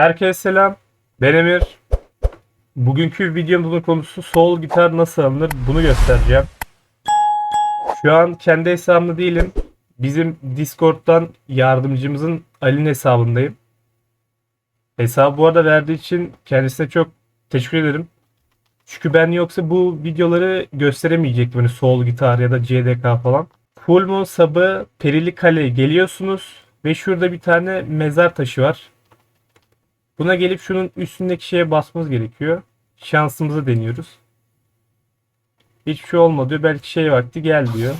Herkese selam. Ben Emir. Bugünkü videomuzun konusu sol gitar nasıl alınır bunu göstereceğim. Şu an kendi hesabımda değilim. Bizim Discord'dan yardımcımızın Ali'nin hesabındayım. Hesabı bu arada verdiği için kendisine çok teşekkür ederim. Çünkü ben yoksa bu videoları gösteremeyecektim. Hani sol gitar ya da CDK falan. Full Moon Sabı Perili Kale'ye geliyorsunuz. Ve şurada bir tane mezar taşı var. Buna gelip şunun üstündeki şeye basmamız gerekiyor. Şansımızı deniyoruz. Hiçbir şey olmadı. Belki şey vakti gel diyor.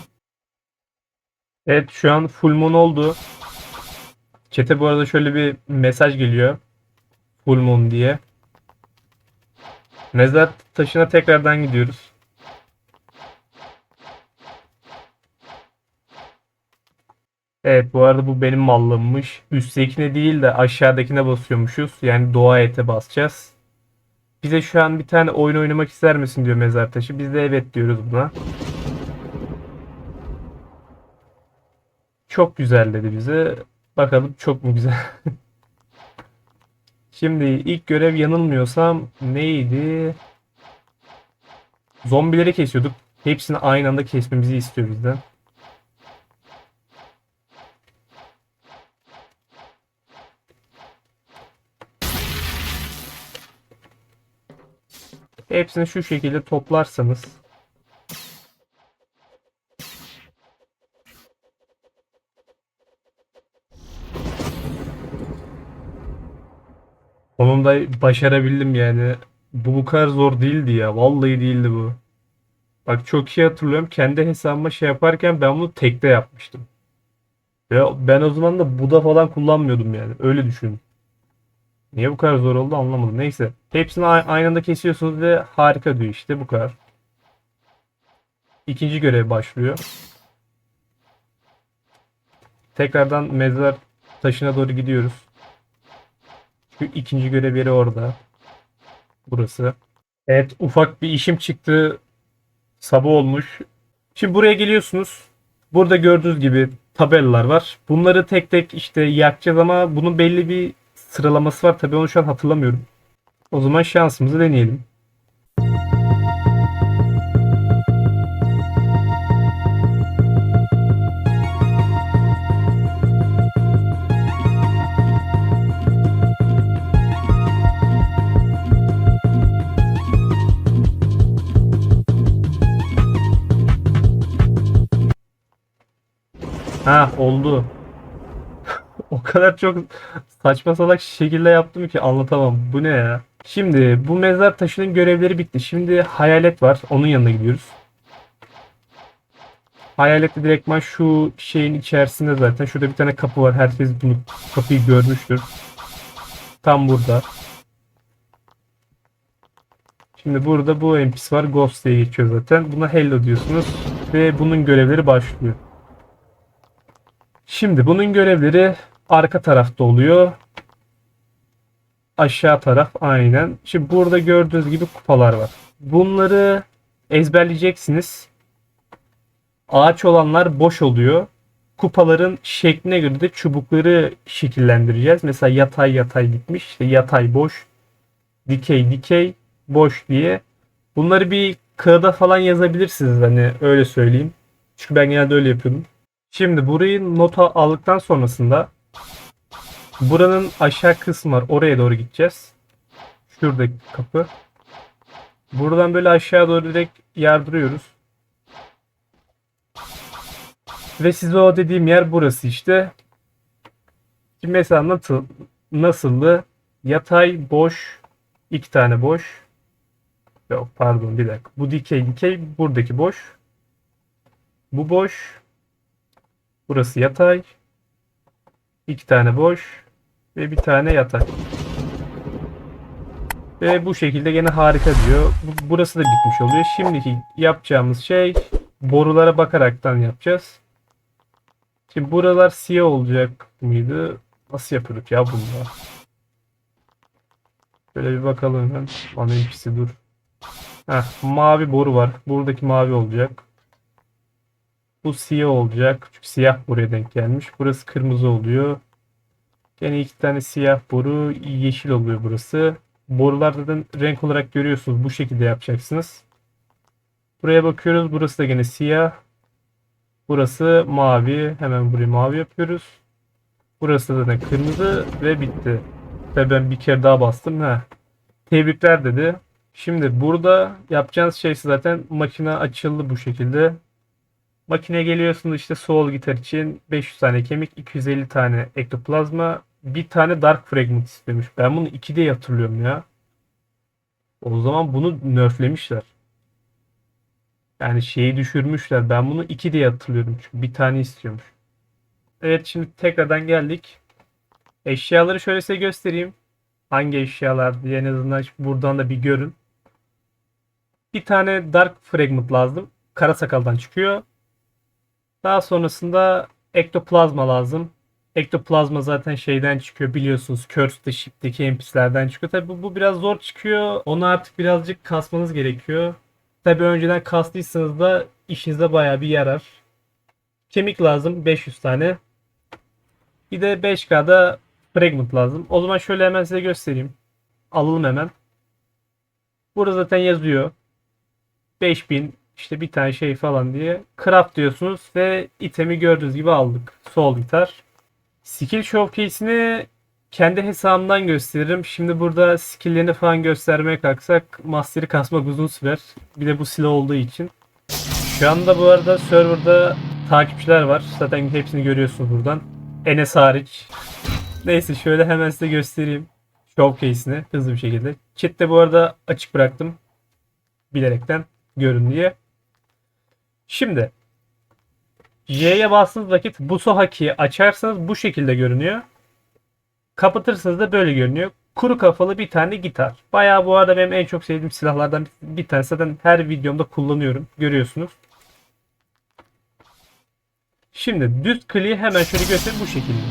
Evet şu an full moon oldu. Çete bu arada şöyle bir mesaj geliyor. Full moon diye. Mezar taşına tekrardan gidiyoruz. Evet bu arada bu benim mallımmış. Üsttekine değil de aşağıdakine basıyormuşuz. Yani doğa ete basacağız. Bize şu an bir tane oyun oynamak ister misin diyor mezar taşı. Biz de evet diyoruz buna. Çok güzel dedi bize. Bakalım çok mu güzel. Şimdi ilk görev yanılmıyorsam neydi? Zombileri kesiyorduk. Hepsini aynı anda kesmemizi istiyor bizden. Hepsini şu şekilde toplarsanız Onun da başarabildim yani. Bu bu kadar zor değildi ya. Vallahi değildi bu. Bak çok iyi hatırlıyorum. Kendi hesabıma şey yaparken ben bunu tekte yapmıştım. Ve ben o zaman da Buda falan kullanmıyordum yani. Öyle düşün. Niye bu kadar zor oldu anlamadım. Neyse. Hepsini aynı anda kesiyorsunuz ve harika diyor işte bu kadar. İkinci görev başlıyor. Tekrardan mezar taşına doğru gidiyoruz. Şu ikinci görev yeri orada. Burası. Evet ufak bir işim çıktı. Sabah olmuş. Şimdi buraya geliyorsunuz. Burada gördüğünüz gibi tabelalar var. Bunları tek tek işte yakacağız ama bunun belli bir sıralaması var. Tabii onu şu an hatırlamıyorum. O zaman şansımızı deneyelim. Ha oldu. O kadar çok saçma salak şekilde yaptım ki anlatamam. Bu ne ya? Şimdi bu mezar taşının görevleri bitti. Şimdi hayalet var. Onun yanına gidiyoruz. Hayalette direktman şu şeyin içerisinde zaten. Şurada bir tane kapı var. Herkes bunu kapıyı görmüştür. Tam burada. Şimdi burada bu NPC var. Ghost diye geçiyor zaten. Buna hello diyorsunuz. Ve bunun görevleri başlıyor. Şimdi bunun görevleri arka tarafta oluyor. Aşağı taraf aynen. Şimdi burada gördüğünüz gibi kupalar var. Bunları ezberleyeceksiniz. Ağaç olanlar boş oluyor. Kupaların şekline göre de çubukları şekillendireceğiz. Mesela yatay yatay gitmiş. İşte yatay boş. Dikey dikey boş diye. Bunları bir kağıda falan yazabilirsiniz hani öyle söyleyeyim. Çünkü ben genelde öyle yapıyordum. Şimdi burayı nota aldıktan sonrasında buranın aşağı kısmı var. Oraya doğru gideceğiz. Şuradaki kapı. Buradan böyle aşağı doğru direkt yardırıyoruz. Ve size o dediğim yer burası işte. Şimdi mesela nasıl nasıldı? Yatay boş iki tane boş. Yok pardon bir dakika. Bu dikey dikey buradaki boş. Bu boş. Burası yatay. iki tane boş. Ve bir tane yatay. Ve bu şekilde gene harika diyor. Bu- Burası da bitmiş oluyor. Şimdiki yapacağımız şey borulara bakaraktan yapacağız. Şimdi buralar siyah olacak mıydı? Nasıl yapıyorduk ya bunlar? Şöyle bir bakalım hemen. İkisi dur. Heh, mavi boru var. Buradaki mavi olacak. Bu siyah olacak. Çünkü siyah buraya denk gelmiş. Burası kırmızı oluyor. Gene iki tane siyah boru, yeşil oluyor burası. Borular zaten renk olarak görüyorsunuz. Bu şekilde yapacaksınız. Buraya bakıyoruz. Burası da gene siyah. Burası mavi. Hemen burayı mavi yapıyoruz. Burası da kırmızı ve bitti. Ve ben bir kere daha bastım. Ha. Tebrikler dedi. Şimdi burada yapacağınız şey zaten makine açıldı bu şekilde. Makineye geliyorsunuz işte sol gitar için 500 tane kemik, 250 tane ektoplazma, bir tane dark fragment istemiş. Ben bunu 2'de hatırlıyorum ya. O zaman bunu nerflemişler. Yani şeyi düşürmüşler. Ben bunu 2 diye hatırlıyorum çünkü bir tane istiyormuş. Evet şimdi tekrardan geldik. Eşyaları şöyle size göstereyim. Hangi eşyalar diye en azından buradan da bir görün. Bir tane Dark Fragment lazım. Kara sakaldan çıkıyor. Daha sonrasında Ektoplazma lazım. Ektoplazma zaten şeyden çıkıyor biliyorsunuz. Curse'de Ship'teki NPC'lerden çıkıyor. Tabi bu, bu biraz zor çıkıyor. Onu artık birazcık kasmanız gerekiyor. Tabi önceden kastıysanız da işinize baya bir yarar. Kemik lazım 500 tane. Bir de 5K'da fragment lazım. O zaman şöyle hemen size göstereyim. Alalım hemen. Burada zaten yazıyor. 5000 işte bir tane şey falan diye. Craft diyorsunuz ve itemi gördüğünüz gibi aldık. Sol gitar. Skill Showcase'ini kendi hesabımdan gösteririm. Şimdi burada skill'lerini falan göstermeye kalksak Master'ı kasmak uzun sürer. Bir de bu silah olduğu için. Şu anda bu arada serverda takipçiler var. Zaten hepsini görüyorsunuz buradan. Enes hariç. Neyse şöyle hemen size göstereyim. Showcase'ini hızlı bir şekilde. Chat'te bu arada açık bıraktım. Bilerekten görün diye. Şimdi J'ye bastığınız vakit bu Haki'yi açarsanız bu şekilde görünüyor. Kapatırsanız da böyle görünüyor. Kuru kafalı bir tane gitar. Bayağı bu arada benim en çok sevdiğim silahlardan bir tanesi. Zaten her videomda kullanıyorum. Görüyorsunuz. Şimdi düz kliği hemen şöyle göstereyim bu şekilde.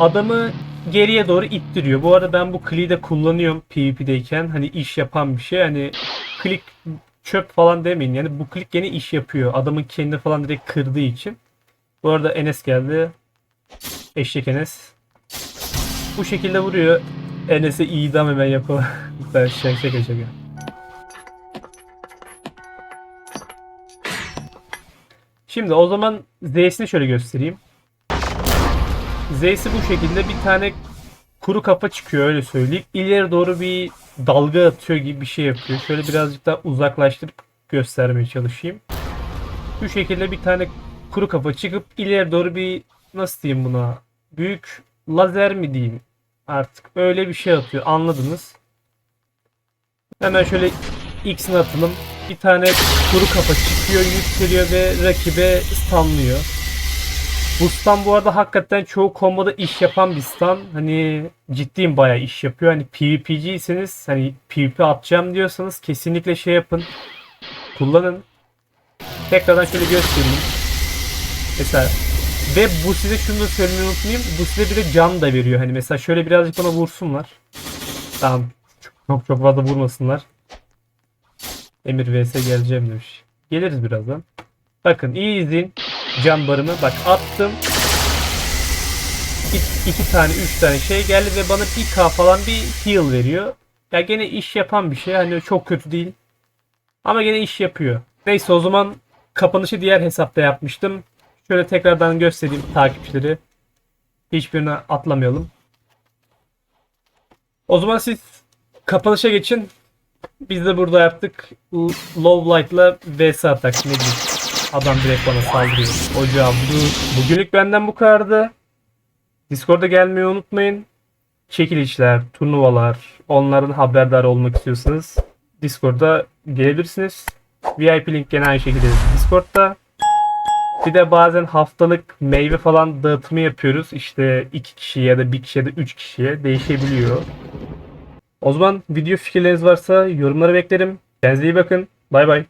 Adamı geriye doğru ittiriyor. Bu arada ben bu kliği de kullanıyorum PvP'deyken. Hani iş yapan bir şey. Hani klik çöp falan demeyin. Yani bu klik gene iş yapıyor. Adamın kendini falan direkt kırdığı için. Bu arada Enes geldi. Eşek Enes. Bu şekilde vuruyor. Enes'e idam hemen yapalım. şaka şaka şaka. Şimdi o zaman Z'sini şöyle göstereyim. Z'si bu şekilde bir tane kuru kafa çıkıyor öyle söyleyeyim. İleri doğru bir dalga atıyor gibi bir şey yapıyor. Şöyle birazcık daha uzaklaştırıp göstermeye çalışayım. Bu şekilde bir tane kuru kafa çıkıp ileri doğru bir nasıl diyeyim buna büyük lazer mi diyeyim artık öyle bir şey atıyor anladınız. Hemen şöyle X'ini atalım. Bir tane kuru kafa çıkıyor, yükseliyor ve rakibe stunlıyor. Bu stun bu arada hakikaten çoğu komboda iş yapan bir stun. Hani ciddiyim bayağı iş yapıyor. Hani PvP'ciyseniz hani PvP atacağım diyorsanız kesinlikle şey yapın. Kullanın. Tekrardan şöyle göstereyim. Mesela ve bu size şunu da söylemeyi unutmayayım. Bu size bir de can da veriyor. Hani mesela şöyle birazcık bana vursunlar. Tamam. Çok çok fazla vurmasınlar. Emir vs geleceğim demiş. Geliriz birazdan. Bakın iyi izleyin. Can barımı. Bak attım. İki, tane, üç tane şey geldi ve bana bir k falan bir heal veriyor. Ya gene iş yapan bir şey. Hani çok kötü değil. Ama gene iş yapıyor. Neyse o zaman kapanışı diğer hesapta yapmıştım. Şöyle tekrardan göstereyim takipçileri. Hiçbirine atlamayalım. O zaman siz kapanışa geçin. Biz de burada yaptık. Low Light'la vs atak. Ne diyeyim. Adam direkt bana saldırıyor. Hocam bu, bugünlük benden bu kadardı. Discord'a gelmeyi unutmayın. Çekilişler, turnuvalar, onların haberdar olmak istiyorsanız Discord'a gelebilirsiniz. VIP link gene aynı şekilde Discord'da. Bir de bazen haftalık meyve falan dağıtımı yapıyoruz. İşte iki kişi ya da bir kişi ya da üç kişiye değişebiliyor. O zaman video fikirleriniz varsa yorumlara beklerim. Kendinize iyi bakın. Bay bay.